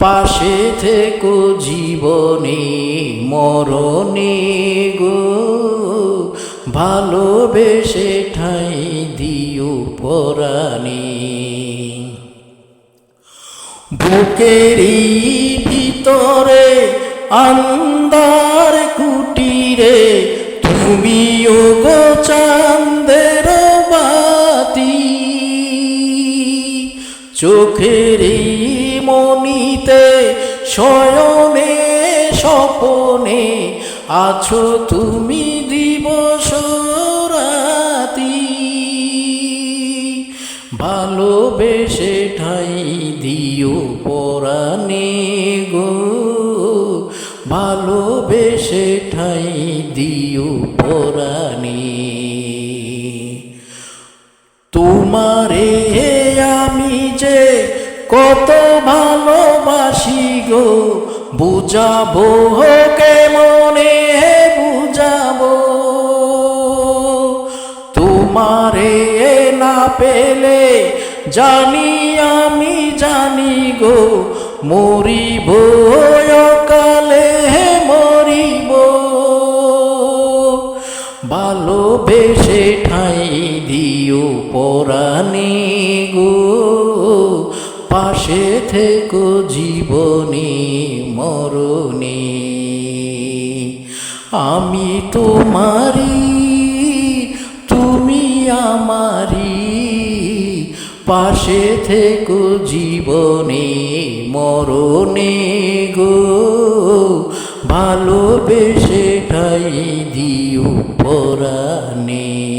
পাশে থেকো জীবনে, মরণে গো। ভালোবেসে ঠাই দিও পরাণে। বুকেরই ভিতরে আন্দার কুটিরে তুমিও গো চান্দের বাতি। চোখেরই মনিতে, শয়নে, স্বপনে আছো তুমি দিবস রাতি ভালোবেসে ঠাই দিও পরাণে গো। ভালোবেসে ঠাই দিও পরাণে। তোমারে কত ভালোবাসি গো, বুঝাবো কেমনে বুঝাবো। তোমারে না পেলে জানি আমি জানি গো, মরিব কালে মরিব। ভালোবেসে ঠাই দিও পরাণে পাশে থেকো জীবনে, মরণে। আমি তোমারি তুমি আমারি পাশে থেকো জীবনে, মরণে গো। ভালোবেসে ঠাই দিও পরাণে।